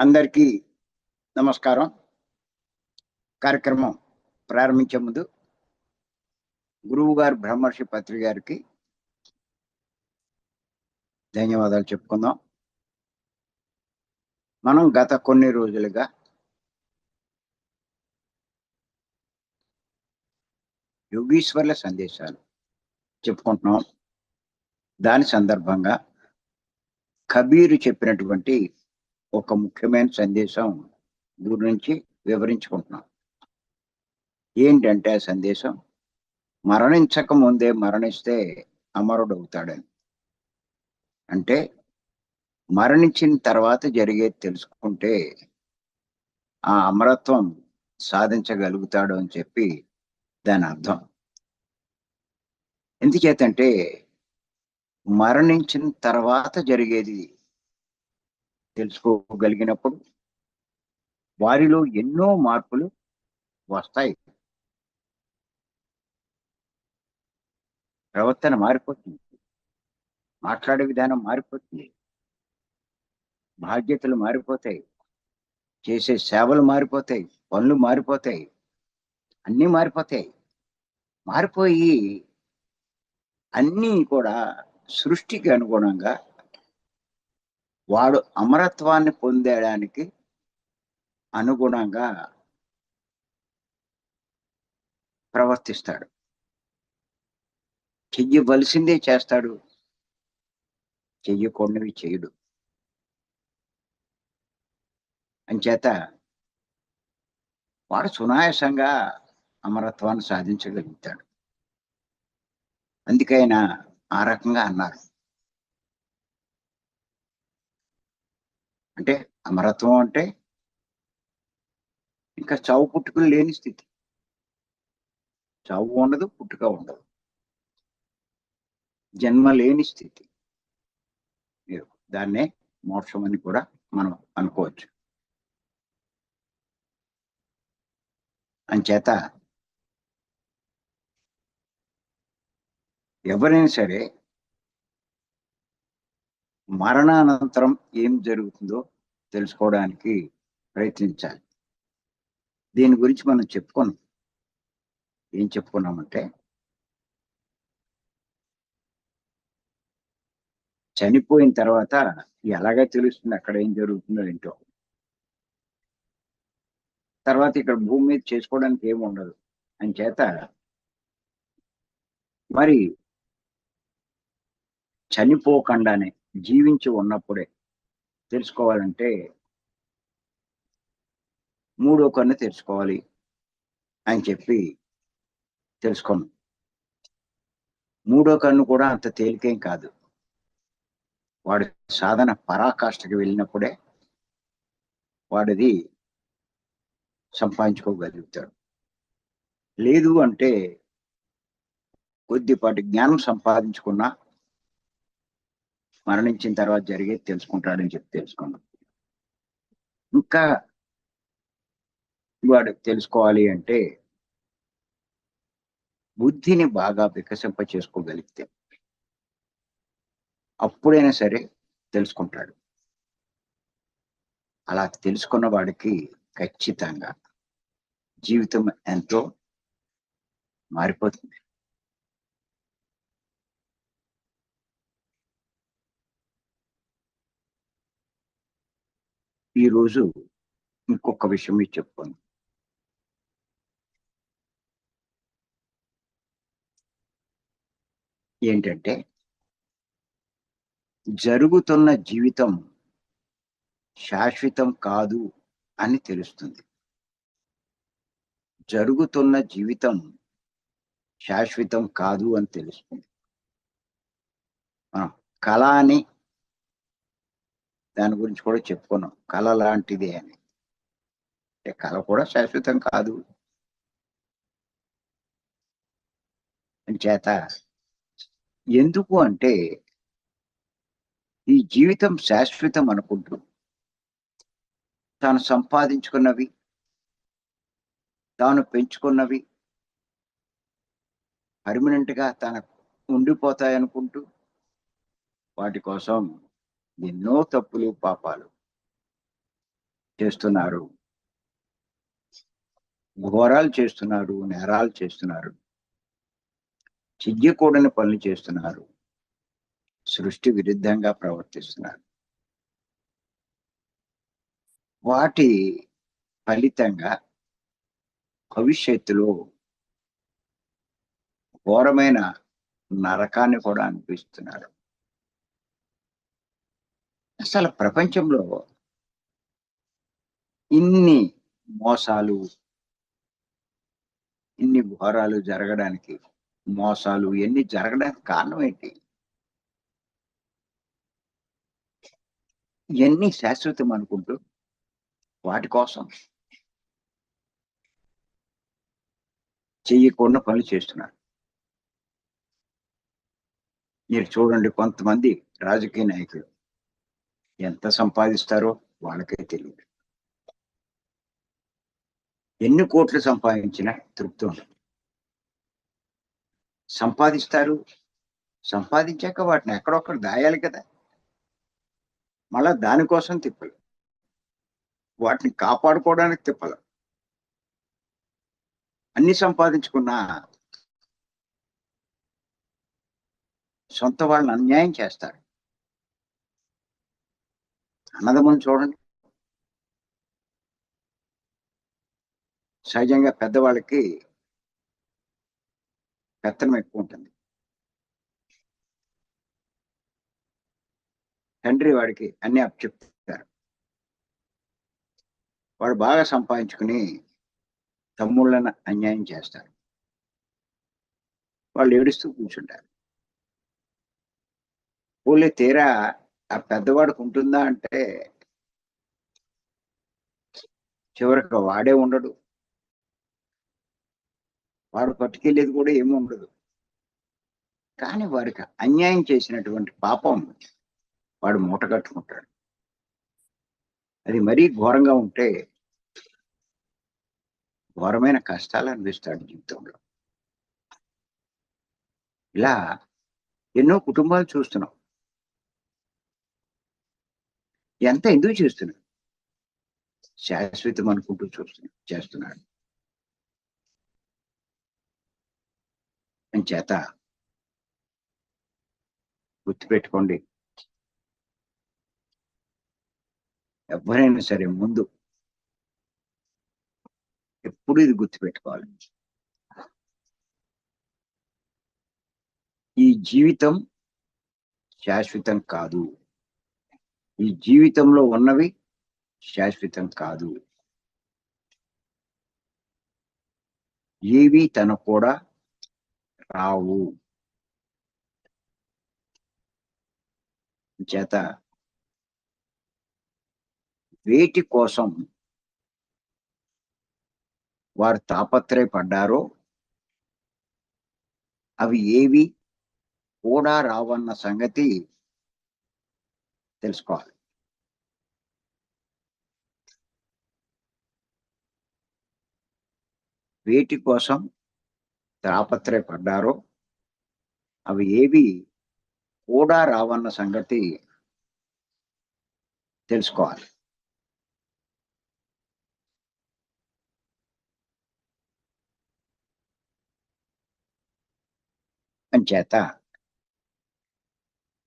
అందరికీ నమస్కారం. కార్యక్రమం ప్రారంభించే ముందు గురువు గారు బ్రహ్మర్షి పత్రి గారికి ధన్యవాదాలు చెప్పుకుందాం. మనం గత కొన్ని రోజులుగా యోగీశ్వర్ల సందేశాలు చెప్పుకుంటున్నాం. దాని సందర్భంగా కబీరు చెప్పినటువంటి ఒక ముఖ్యమైన సందేశం గురించి వివరించుకుంటున్నాం. ఏంటంటే ఆ సందేశం? మరణించక ముందే మరణిస్తే అమరుడు అవుతాడని అంటే మరణించిన తర్వాత జరిగేది తెలుసుకుంటే ఆ అమరత్వం సాధించగలుగుతాడు అని చెప్పి దాని అర్థం. ఎందుచేతంటే మరణించిన తర్వాత జరిగేది తెలుసుకోగలిగినప్పుడు వారిలో ఎన్నో మార్పులు వస్తాయి. ప్రవర్తన మారిపోతుంది. మాట్లాడే విధానం మారిపోతుంది. బాధ్యతలు మారిపోతాయి. చేసే సేవలు మారిపోతాయి. పనులు మారిపోతాయి. అన్నీ మారిపోతాయి. మారిపోయి అన్నీ కూడా సృష్టికి అనుగుణంగా వాడు అమరత్వాన్ని పొందడానికి అనుగుణంగా ప్రవర్తిస్తాడు. చెయ్యవలసిందే చేస్తాడు. చెయ్యకుండావి చేయడు అంచేత వాడు సునాయాసంగా అమరత్వాన్ని సాధించగలుగుతాడు. అందుకైనా ఆ రకంగా అన్నారు. అంటే అమరత్వం అంటే ఇంకా చావు పుట్టుకలు లేని స్థితి. చావు ఉండదు పుట్టుక ఉండదు. జన్మ లేని స్థితి. మీరు దాన్నే మోక్షం అని కూడా మనం అనుకోవచ్చు. అంచేత ఎవరైనా సరే మరణానంతరం ఏం జరుగుతుందో తెలుసుకోవడానికి ప్రయత్నించాలి. దీని గురించి మనం చెప్పుకున్నాం. ఏం చెప్పుకున్నామంటే చనిపోయిన తర్వాత ఎలాగ తెలుస్తుంది అక్కడ ఏం జరుగుతుందో ఏంటో. తర్వాత ఇక్కడ భూమి మీద చేసుకోవడానికి ఏమి ఉండదు. అని చేత మరి చనిపోకుండానే జీవించి ఉన్నప్పుడే తెలుసుకోవాలంటే మూడో కన్ను తెలుసుకోవాలి అని చెప్పి తెలుసుకున్నాం మూడో కన్ను కూడా అంత తేలికేం కాదు. వాడు సాధన పరాకాష్ఠకి వెళ్ళినప్పుడే వాడిది సంపాదించుకోగలుగుతాడు. లేదు అంటే కొద్దిపాటి జ్ఞానం సంపాదించుకున్నా మరణించిన తర్వాత జరిగేది తెలుసుకుంటాడని చెప్పి తెలుసుకున్నాం. ఇంకా వాడు తెలుసుకోవాలి అంటే బుద్ధిని బాగా వికసింప చేసుకోగలిగితే అప్పుడైనా సరే తెలుసుకుంటాడు. అలా తెలుసుకున్న వాడికి ఖచ్చితంగా జీవితం ఎంతో మారిపోతుంది. ఈరోజు ఇంకొక విషయం మీకు చెప్పుకోండి ఏంటంటే జరుగుతున్న జీవితం శాశ్వతం కాదు అని తెలుస్తుంది. జరుగుతున్న జీవితం శాశ్వతం కాదు అని తెలుస్తుంది. కళ అని దాని గురించి కూడా చెప్పుకున్నాం. కళ లాంటిదే అని. అంటే కళ కూడా శాశ్వతం కాదు. చేత ఎందుకు అంటే ఈ జీవితం శాశ్వతం అనుకుంటూ తాను సంపాదించుకున్నవి తాను పెంచుకున్నవి పర్మనెంట్గా తనకు ఉండిపోతాయనుకుంటూ ఉండిపోతాయి అనుకుంటూ వాటి కోసం ఎన్నో తప్పులు పాపాలు చేస్తున్నారు. ఘోరాలు చేస్తున్నారు నేరాలు చేస్తున్నారు. చెయ్యకూడని పనులు చేస్తున్నారు. సృష్టి విరుద్ధంగా ప్రవర్తిస్తున్నారు. వాటి ఫలితంగా భవిష్యత్తులో ఘోరమైన నరకాన్ని కూడా అనిపిస్తున్నారు. అసలు ప్రపంచంలో ఇన్ని మోసాలు ఇన్ని ఘోరాలు జరగడానికి మోసాలు ఇవన్నీ జరగడానికి కారణం ఏంటి? ఇవన్నీ శాశ్వతం అనుకుంటూ వాటి కోసం చెయ్యకుండా పనులు చేస్తున్నారు. మీరు చూడండి కొంతమంది రాజకీయ నాయకులు. ఎంత సంపాదిస్తారో వాళ్ళకే తెలియదు ఎన్ని కోట్లు సంపాదించినా తృప్తి ఉండదు. సంపాదిస్తారు సంపాదించాక వాటిని ఎక్కడొక్కడ దాయాలి కదా. మళ్ళా దానికోసం తిప్పలు. వాటిని కాపాడుకోవడానికి తిప్పలు. అన్ని సంపాదించుకున్నా సొంత వాళ్ళని అన్యాయం చేస్తారు. అన్నదమ్ములను చూడండి. సహజంగా పెద్దవాళ్ళకి పెత్తనం ఎక్కువ ఉంటుంది. తండ్రి వాడికి అన్ని అప్పచెప్తారు వాడు బాగా సంపాదించుకుని తమ్ముళ్ళని అన్యాయం చేస్తారు. వాళ్ళు ఏడుస్తూ కూర్చుంటారు. పోలే తీరా ఆ పెద్దవాడికి ఉంటుందా అంటే చివరికి వాడే ఉండడు. వాడు పట్టుకెళ్ళేది కూడా ఏమి ఉండదు. కానీ వారికి అన్యాయం చేసినటువంటి పాపం వాడు మూట కట్టుకుంటాడు. అది మరీ ఘోరంగా ఉంటే ఘోరమైన కష్టాలు అనిపిస్తాడు జీవితంలో. ఇలా ఎన్నో కుటుంబాలు చూస్తున్నాం. ఎంత ఎందుకు చేస్తున్నాడు? శాశ్వతం అనుకుంటూ చూస్తున్నాడు చేస్తున్నాడు. అని చేత గుర్తుపెట్టుకోండి. ఎవరైనా సరే ముందు ఎప్పుడు ఇది గుర్తుపెట్టుకోవాలి. ఈ జీవితం శాశ్వతం కాదు. ఈ జీవితంలో ఉన్నవి శాశ్వతం కాదు. ఏవి తన కూడా రావు. చేత వేటి కోసం వారు తాపత్రయపడ్డారో అవి ఏవి కూడా రావన్న సంగతి తెలుసుకోవాలి. వీటి కోసం తాపత్రయపడ్డారో అవి ఏవి కూడా రావన్న సంగతి తెలుసుకోవాలి. అంచేత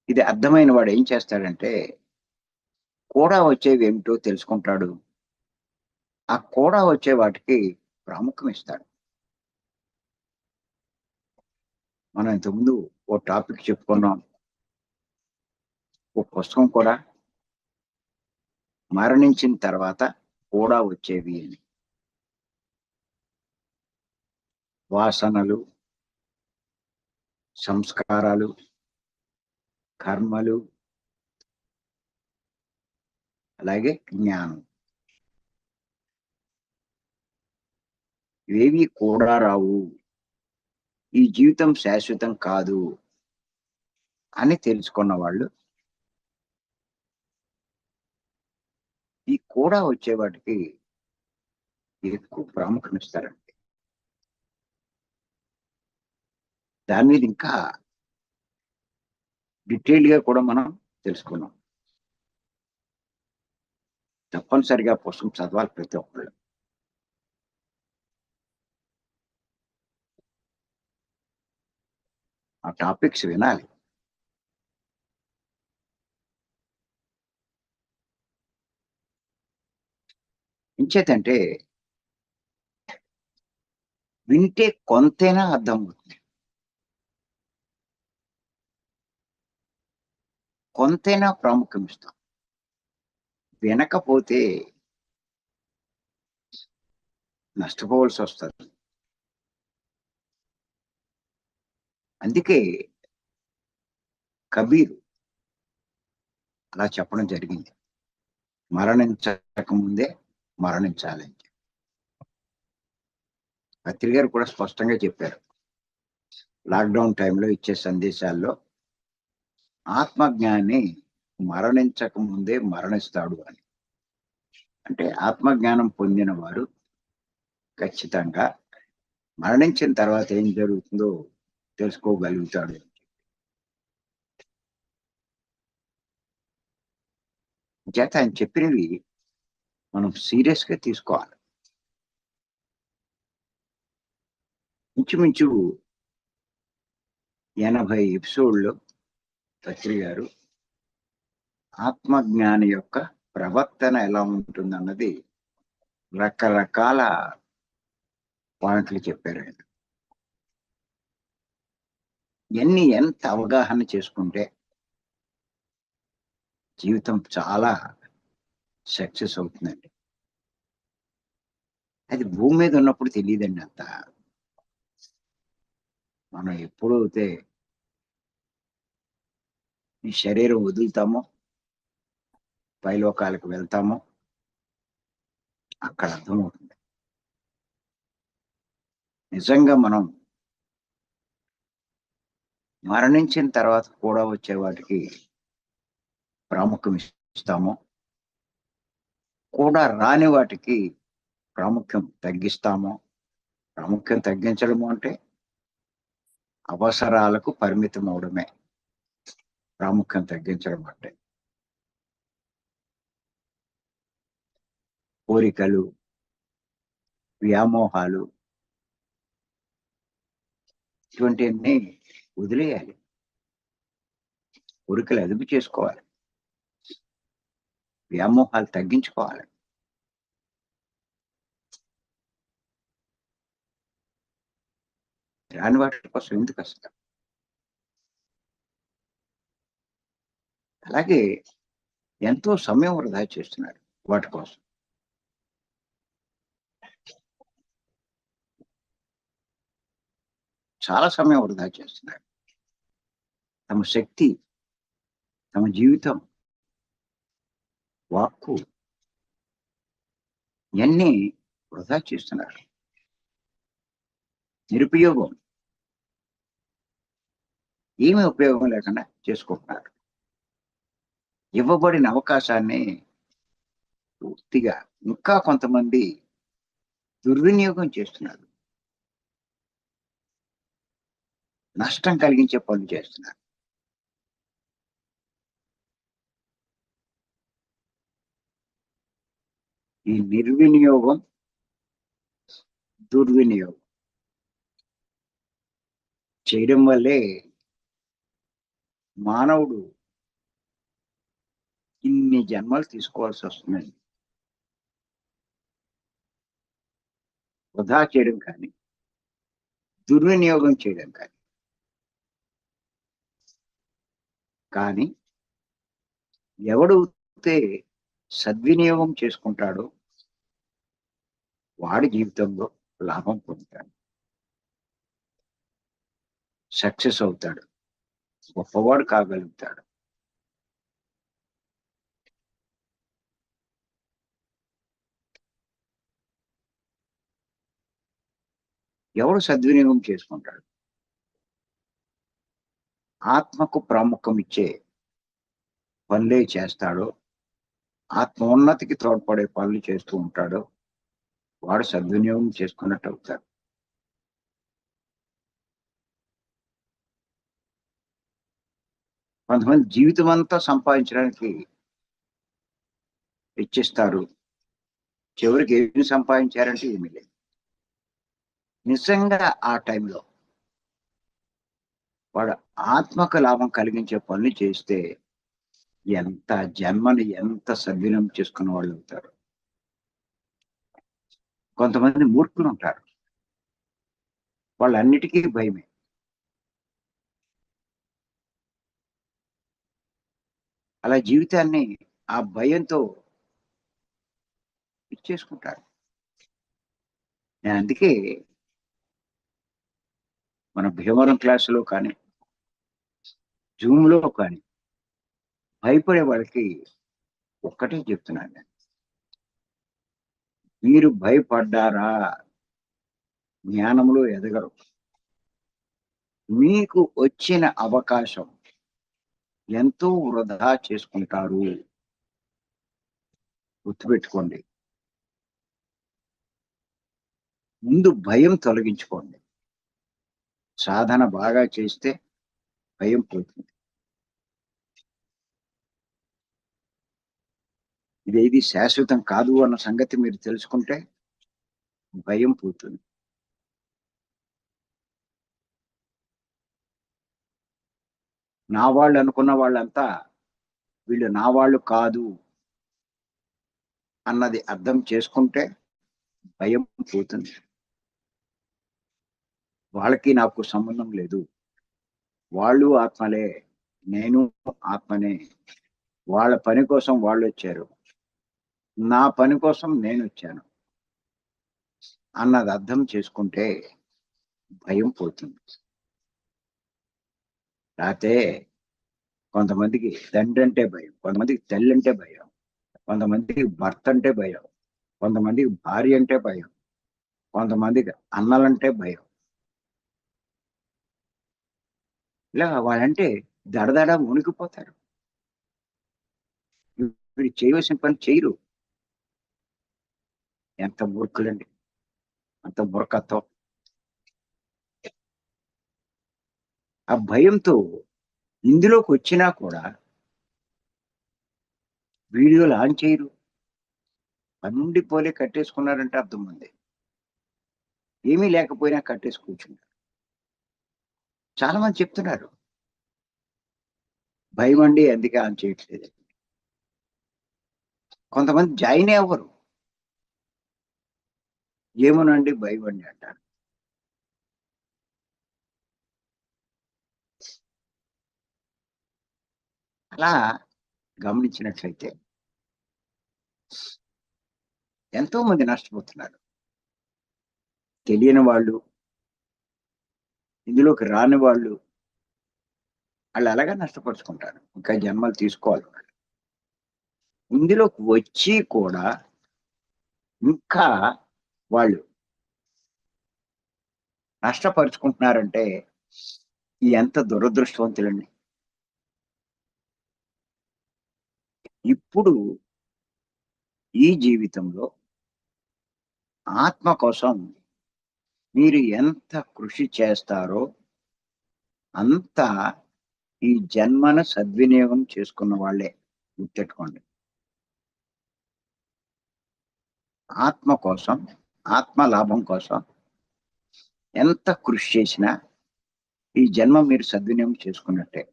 ఇది అర్థమైన వాడు ఏం చేస్తాడంటే కూడా వచ్చేవి ఏమిటో తెలుసుకుంటాడు. ఆ కూడా వచ్చే వాటికి ప్రాముఖ్యం ఇస్తాడు. మనం ఇంతకుముందు ఓ టాపిక్ చెప్పుకున్నాం. ఓ పుస్తకం కూడా మరణించిన తర్వాత కూడా వచ్చేవి అని. వాసనలు సంస్కారాలు కర్మలు అలాగే జ్ఞానం. ఇవేవి కూడా రావు. ఈ జీవితం శాశ్వతం కాదు అని తెలుసుకున్న వాళ్ళు ఈ కూడా వచ్చే వాటికి ఎక్కువ ప్రాముఖ్యం ఇస్తారండి దాని మీద ఇంకా డీటెయిల్గా కూడా మనం తెలుసుకున్నాం. తప్పనిసరిగా పుస్తకం చదవాలి ప్రతి ఒక్కళ్ళు. ఆ టాపిక్స్ వినాలి. ఇంచేతంటే వింటే కొంతైనా అర్థం అవుతుంది కొంతైనా ప్రాముఖ్యం ఇస్తాం వినకపోతే నష్టపోవలసి వస్తుంది అందుకే కబీర్ అలా చెప్పడం జరిగింది. మరణించక ముందే మరణించాలని చెప్పి. పత్రి గారు కూడా స్పష్టంగా చెప్పారు. లాక్డౌన్ టైంలో ఇచ్చే సందేశాల్లో ఆత్మజ్ఞాని మరణించక ముందే మరణిస్తాడు అని. అంటే ఆత్మజ్ఞానం పొందిన వారు ఖచ్చితంగా మరణించిన తర్వాత ఏం జరుగుతుందో తెలుసుకోగలుగుతాడు చేత ఆయన చెప్పినవి మనం సీరియస్గా తీసుకోవాలి. ఇంచుమించు ఎనభై ఎపిసోడ్లో పత్రి గారు ఆత్మజ్ఞాని యొక్క ప్రవర్తన ఎలా ఉంటుందన్నది రకరకాల పాయింట్లు చెప్పారు ఆయన. ఎన్ని ఎంత అవగాహన చేసుకుంటే జీవితం చాలా సక్సెస్ అవుతుందండి. అది భూమి మీద ఉన్నప్పుడు తెలియదండి అంత. మనం ఎప్పుడైతే ఈ శరీరం వదులుతామో పైలోకాలకు వెళ్తామో అక్కడ అర్థమవుతుంది. నిజంగా మనం మరణించిన తర్వాత కూడా వచ్చే వాటికి ప్రాముఖ్యం ఇస్తాము కూడా రాని వాటికి ప్రాముఖ్యం తగ్గిస్తాము ప్రాముఖ్యం తగ్గించడము అంటే అవసరాలకు పరిమితం అవడమే ప్రాముఖ్యం తగ్గించడం అంటే కోరికలు వ్యామోహాలు ఇటువంటివన్నీ వదిలేయాలి. కోరికలు అదుపు చేసుకోవాలి. వ్యామోహాలు తగ్గించుకోవాలి. రాని వాటి కోసం ఎందుకు వస్తాం అలాగే ఎంతో సమయం వృధా చేస్తున్నారు వాటి కోసం. చాలా సమయం వృధా చేస్తున్నారు తమ శక్తి తమ జీవితం వాక్కు ఇవన్నీ వృధా చేస్తున్నారు. నిరుపయోగం. ఏమీ ఉపయోగం లేకుండా చేసుకుంటున్నారు. ఇవ్వబడిన అవకాశాన్ని పూర్తిగా ఇంకా కొంతమంది దుర్వినియోగం చేస్తున్నారు. నష్టం కలిగించే పనులు చేస్తున్నారు. ఈ నిర్వినియోగం దుర్వినియోగం చేయడం వల్లే మానవుడు ఇన్ని జన్మలు తీసుకోవాల్సి వస్తుందండి వృధా చేయడం కానీ దుర్వినియోగం చేయడం కానీ. కానీ ఎవడైతే సద్వినియోగం చేసుకుంటాడో వాడి జీవితంలో లాభం పొందుతాడు. సక్సెస్ అవుతాడు. గొప్పవాడు కాగలుగుతాడు. ఎవడు సద్వినియోగం చేసుకుంటాడు ఆత్మకు ప్రాముఖ్యం ఇచ్చే పనులే చేస్తాడో ఆత్మోన్నతికి తోడ్పడే పనులు చేస్తూ ఉంటాడో వాడు సద్వినియోగం చేసుకున్నట్టు అవుతాడు. కొంతమంది జీవితం అంతా సంపాదించడానికి ఇచ్చిస్తారు. చివరికి ఏమి సంపాదించారంటే ఏమీ లేదు. నిజంగా ఆ టైంలో వాడు ఆత్మకు లాభం కలిగించే పనులు చేస్తే ఎంత జన్మని ఎంత సద్వినియోగం చేసుకున్న వాళ్ళు అవుతారు కొంతమంది మూర్ఖులు ఉంటారు. వాళ్ళన్నిటికీ భయమే. అలా జీవితాన్ని ఆ భయంతో ఇచ్చేసుకుంటారు నేను అందుకే మన భీమవరం క్లాసులో కానీ జూమ్లో కానీ భయపడే వాళ్ళకి ఒక్కటే చెప్తున్నాను నేను. మీరు భయపడ్డారా? జ్ఞానంలో ఎదగరు. మీకు వచ్చిన అవకాశం ఎంతో వృధా చేసుకుంటారు. గుర్తుపెట్టుకోండి. ముందు భయం తొలగించుకోండి. సాధన బాగా చేస్తే భయం పోతుంది. ఇదేది శాశ్వతం కాదు అన్న సంగతి మీరు తెలుసుకుంటే భయం పోతుంది. నా వాళ్ళు అనుకున్న వాళ్ళంతా వీళ్ళు నా వాళ్ళు కాదు అన్నది అర్థం చేసుకుంటే భయం పోతుంది. వాళ్ళకి నాకు సంబంధం లేదు. వాళ్ళు ఆత్మలే నేను ఆత్మనే. వాళ్ళ పని కోసం వాళ్ళు వచ్చారు. నా పని కోసం నేను వచ్చాను. అన్నది అర్థం చేసుకుంటే భయం పోతుంది. లేకపోతే కొంతమందికి తండ్రి అంటే భయం కొంతమందికి తల్లి అంటే భయం కొంతమందికి భర్త అంటే భయం కొంతమందికి భార్య అంటే భయం కొంతమందికి అన్నలంటే భయం. ఇలా వాళ్ళంటే దడదడ మునిగిపోతారు. వీడు చేయవలసిన పని చేయరు. ఎంత మూర్ఖులండి. అంత బుర్కత్వం ఆ భయంతో ఇందులోకి వచ్చినా కూడా వీడియోలు ఆన్ చేయరు. పండి పోలే కట్టేసుకున్నారంటే అర్థం ఉంది. ఏమీ లేకపోయినా కట్టేసి చాలా మంది చెప్తున్నారు. భయం అండి అందుకే ఆన్ చేయట్లేదు. కొంతమంది జాయిన్ అవ్వరు ఏమోనండి భయం అండి అంటారు. అలా గమనించినట్లయితే ఎంతో మంది నష్టపోతున్నారు. తెలియని వాళ్ళు ఇందులోకి రాని వాళ్ళు వాళ్ళు అలాగే నష్టపరుచుకుంటారు. ఇంకా జన్మలు తీసుకోవాలి వాళ్ళు. ఇందులోకి వచ్చి కూడా ఇంకా వాళ్ళు నష్టపరుచుకుంటున్నారంటే ఎంత దురదృష్టవంతులండి. ఇప్పుడు ఈ జీవితంలో ఆత్మ కోసం మీరు ఎంత కృషి చేస్తారో అంత ఈ జన్మను సద్వినియోగం చేసుకున్న వాళ్ళే. గుర్తెట్టుకోండి ఆత్మ కోసం ఆత్మ లాభం కోసం ఎంత కృషి చేసినా ఈ జన్మ మీరు సద్వినియోగం చేసుకున్నట్టే.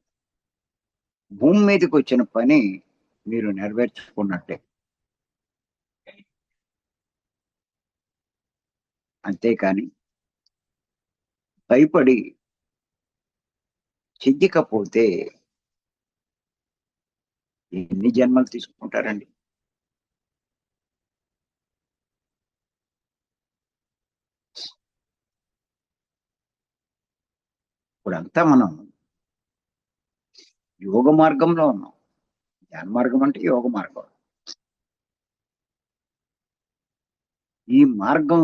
భూమి మీదకి వచ్చిన పని మీరు నెరవేర్చుకున్నట్టే. అంతేకాని భయపడి చెయ్యకపోతే ఎన్ని జన్మలు తీసుకుంటారండి? ఇప్పుడంతా మనం యోగ మార్గంలో ఉన్నాం. ధ్యాన మార్గం అంటే యోగ మార్గం. ఈ మార్గం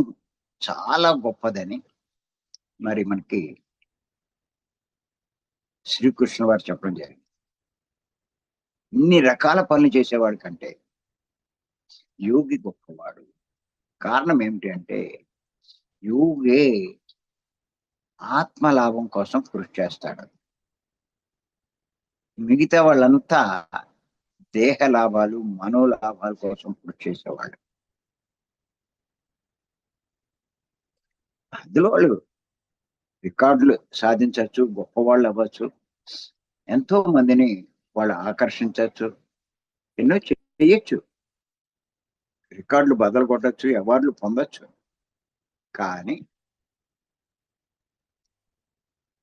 చాలా గొప్పదని మరి మనకి శ్రీకృష్ణ వారు చెప్పడం జరిగింది. ఇన్ని రకాల పనులు చేసేవాడు కంటే యోగి గొప్పవాడు. కారణం ఏమిటి అంటే యోగే ఆత్మలాభం కోసం కృషి చేస్తాడు. మిగతా వాళ్ళంతా దేహ లాభాలు మనోలాభాల కోసం కృషి చేసేవాళ్ళు. అందులో వాళ్ళు రికార్డులు సాధించవచ్చు గొప్పవాళ్ళు అవ్వచ్చు ఎంతో మందిని వాళ్ళు ఆకర్షించవచ్చు ఎన్నో చేయొచ్చు రికార్డులు బదలు కొట్టచ్చు అవార్డులు పొందొచ్చు. కానీ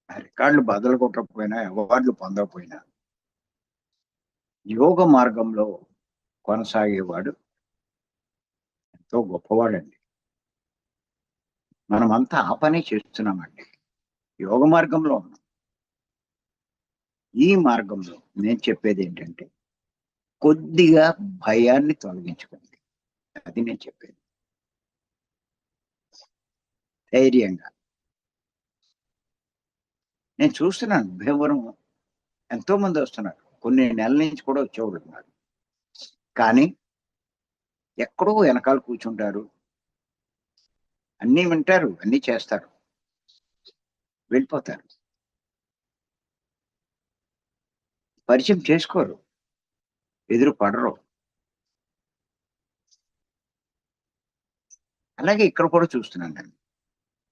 ఆ రికార్డులు బదలు కొట్టకపోయినా అవార్డులు పొందకపోయినా యోగ మార్గంలో కొనసాగేవాడు ఎంతో గొప్పవాడండి. మనమంతా ఆ పని చేస్తున్నామండి. యోగ మార్గంలో ఉన్నాం. ఈ మార్గంలో నేను చెప్పేది ఏంటంటే కొద్దిగా భయాన్ని తొలగించుకోండి. అది నేను చెప్పేది. ధైర్యంగా. నేను చూస్తున్నాను భీమవరం ఎంతో మంది వస్తున్నారు. కొన్ని నెలల నుంచి కూడా వచ్చేవాళ్ళు ఉన్నారు. కానీ ఎక్కడో వెనకాల కూర్చుంటారు. అన్నీ వింటారు అన్నీ చేస్తారు. వెళ్ళిపోతారు. పరిచయం చేసుకోరు. ఎదురు పడరు అలాగే ఇక్కడ కూడా చూస్తున్నాను నేను.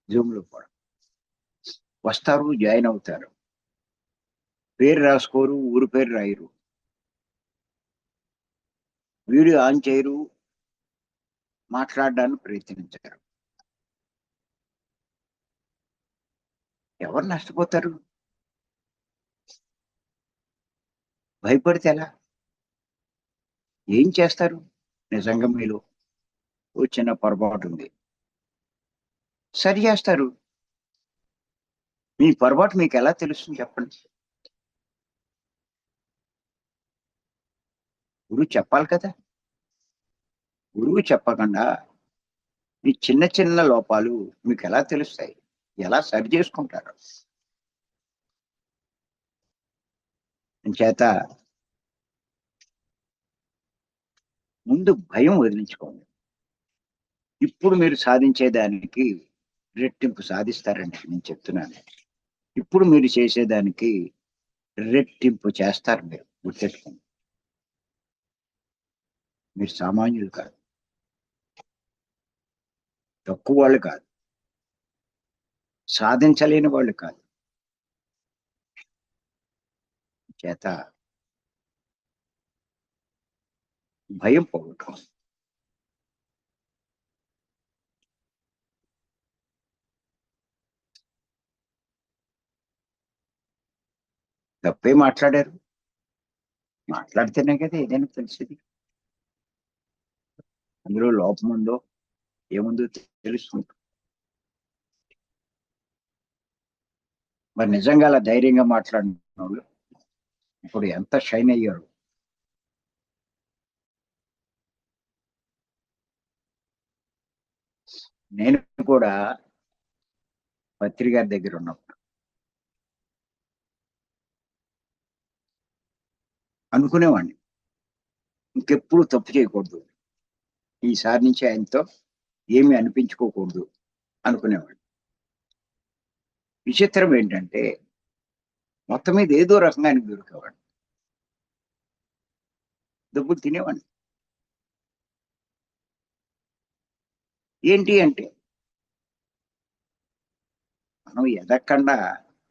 జూమ్లో కూడా. వస్తారు జాయిన్ అవుతారు. పేరు రాసుకోరు ఊరు పేరు రాయరు. వీడియో ఆన్ చేయరు మాట్లాడడానికి ప్రయత్నించారు. ఎవరు నష్టపోతారు? భయపడితే ఎలా ఏం చేస్తారు? నిజంగా మీలో ఓ చిన్న పొరపాటు ఉంది. సరి చేస్తారు. మీ పొరపాటు మీకు ఎలా తెలుస్తుంది చెప్పండి? గురువు చెప్పాలి కదా? గురువు చెప్పకుండా మీ చిన్న చిన్న లోపాలు మీకు ఎలా తెలుస్తాయి? ఎలా సరి చేసుకుంటారు? చేత ముందు భయం వదిలించుకోండి. ఇప్పుడు మీరు సాధించేదానికి రెట్టింపు సాధిస్తారండి నేను చెప్తున్నాను. ఇప్పుడు మీరు చేసేదానికి రెట్టింపు చేస్తారు మీరు గుర్తెట్టుకోండి మీరు సామాన్యులు కాదు. తక్కువ వాళ్ళు కాదు. సాధించలేని వాళ్ళు కాదు. చేత భయం పోవటం. తప్పే మాట్లాడారు. మాట్లాడితేనే కదా ఏదైనా తెలిసింది. అందులో లోపం ఉందో ఏముందో తెలుసుకుంటాం. మరి నిజంగా అలా ధైర్యంగా మాట్లాడిన వాళ్ళు ఇప్పుడు ఎంత షైన్ అయ్యారు? నేను కూడా పత్రి గారి దగ్గర ఉన్నప్పుడు అనుకునేవాడిని. ఇంకెప్పుడు తప్పు చేయకూడదు. ఈసారి నుంచి ఆయనతో ఏమి అనిపించుకోకూడదు అనుకునేవాడిని. విచిత్రం ఏంటంటే మొత్తం మీద ఏదో రకంగా ఆయన దొరికేవాడు. డబ్బులు తినేవాడిని. ఏంటి అంటే మనం ఎదగకుండా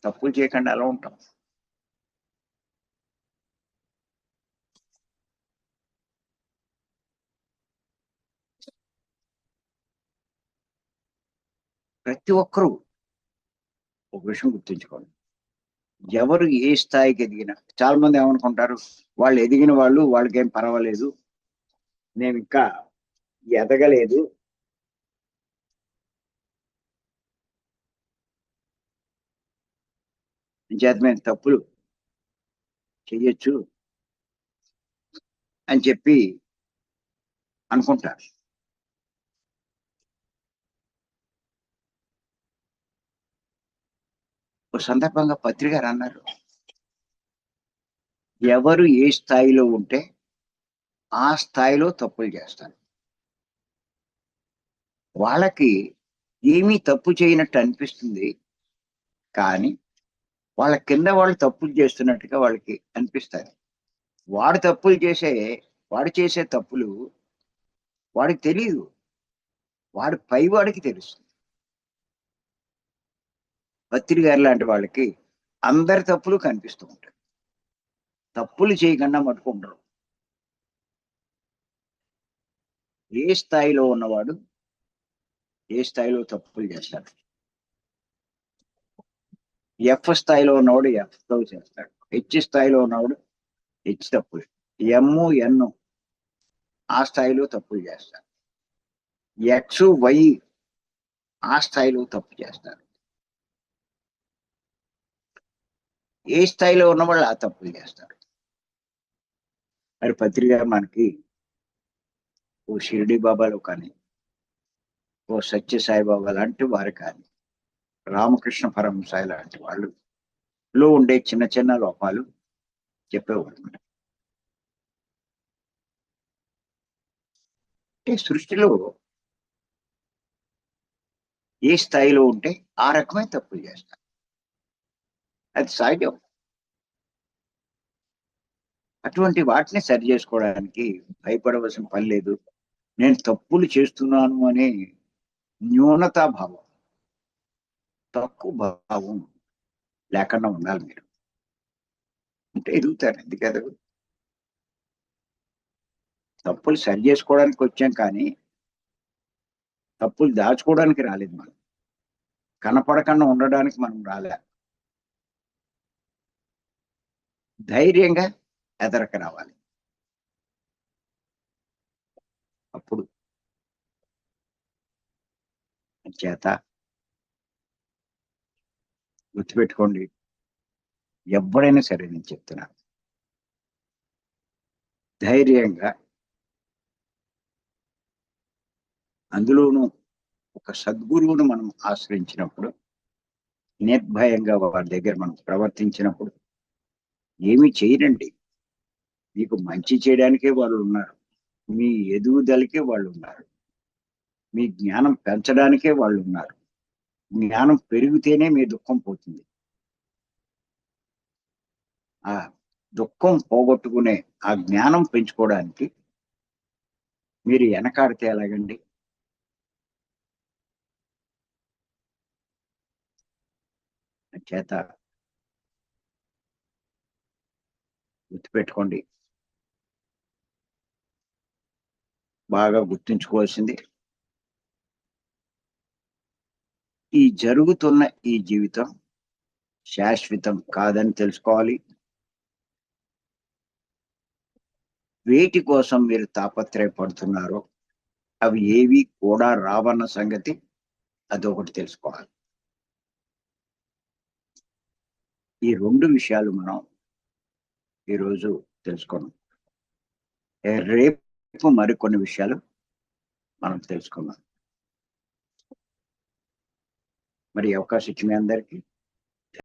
తప్పులు చేయకుండా అలా ఉంటాం. ప్రతి ఒక్కరూ ఒక విషయం గుర్తుంచుకోండి. ఎవరు ఏ స్థాయికి ఎదిగినా చాలా మంది ఏమనుకుంటారు? వాళ్ళు ఎదిగిన వాళ్ళు వాళ్ళకేం పర్వాలేదు. నేను ఇంకా ఎదగలేదు. చేతమైన తప్పులు చెయ్యొచ్చు అని చెప్పి అనుకుంటారు. ఒక సందర్భంగా పత్రికారు అన్నారు. ఎవరు ఏ స్థాయిలో ఉంటే ఆ స్థాయిలో తప్పులు చేస్తారు. వాళ్ళకి ఏమీ తప్పు చేయనట్టు అనిపిస్తుంది. కానీ వాళ్ళ కింద వాళ్ళు తప్పులు చేస్తున్నట్టుగా వాళ్ళకి అనిపిస్తారు వాడు తప్పులు చేసే వాడు చేసే తప్పులు వాడికి తెలియదు వాడి పైవాడికి తెలుస్తుంది పత్రి గారు లాంటి వాళ్ళకి అందరి తప్పులు కనిపిస్తూ ఉంటాయి. తప్పులు చేయకుండా మట్టుకుంటారు ఏ స్థాయిలో ఉన్నవాడు ఏ స్థాయిలో తప్పులు చేస్తాడు? ఎఫ్ స్థాయిలో ఉన్నవాడు ఎఫ్తో చేస్తాడు. హెచ్ స్థాయిలో ఉన్నవాడు హెచ్ తప్పులు ఎమ్ ఎన్ ఆ స్థాయిలో తప్పులు చేస్తాడు. ఎక్స్ వై ఆ స్థాయిలో తప్పు చేస్తారు ఏ స్థాయిలో ఉన్న వాళ్ళు ఆ తప్పులు చేస్తారు. మరి పత్రిక మనకి ఓ షిరిడి బాబాలో కానీ ఓ సత్య సాయిబాబా లాంటి వారు కానీ రామకృష్ణ పరమసాయి లాంటి వాళ్ళు లో ఉండే చిన్న చిన్న లోపాలు చెప్పేవాళ్ళు అంటే సృష్టిలో ఏ స్థాయిలో ఉంటే ఆ రకమైన తప్పులు చేస్తారు. అది సహజం అటువంటి వాటిని సరి చేసుకోవడానికి భయపడవలసిన పని లేదు. నేను తప్పులు చేస్తున్నాను అనే న్యూనతా భావం తక్కువ భావం లేకుండా ఉండాలి మీరు. అంటే ఎదుగుతారు ఎందుకు తప్పులు సరి చేసుకోవడానికి వచ్చాం కానీ తప్పులు దాచుకోవడానికి రాలేదు మనం. కనపడకుండా ఉండడానికి మనం రాలే. ధైర్యంగా ఎదరక రావాలి. అప్పుడు చేత గుర్తుపెట్టుకోండి ఎవడైనా సరే నేను చెప్తున్నాను. ధైర్యంగా అందులోనూ ఒక సద్గురువును మనం ఆశ్రయించినప్పుడు నిర్భయంగా వారి దగ్గర మనం ప్రవర్తించినప్పుడు ఏమి చేయరండి. మీకు మంచి చేయడానికే వాళ్ళు ఉన్నారు. మీ ఎదుగుదలకే వాళ్ళు ఉన్నారు. మీ జ్ఞానం పెంచడానికే వాళ్ళు ఉన్నారు. జ్ఞానం పెరిగితేనే మీ దుఃఖం పోతుంది. ఆ దుఃఖం పోగొట్టుకునే ఆ జ్ఞానం పెంచుకోవడానికి మీరు వెనకాడితే ఎలాగండి? చేత గుర్తుపెట్టుకోండి. బాగా గుర్తుంచుకోవాల్సింది. ఈ జరుగుతున్న ఈ జీవితం శాశ్వతం కాదని తెలుసుకోవాలి. వేటి కోసం మీరు తాపత్రయపడుతున్నారో అవి ఏవి కూడా రావన్న సంగతి అదొకటి తెలుసుకోవాలి. ఈ రెండు విషయాలు మనం ఈరోజు తెలుసుకున్నాం రేపు మరికొన్ని విషయాలు మనం తెలుసుకున్నాం మరి అవకాశం ఇచ్చిన అందరికీ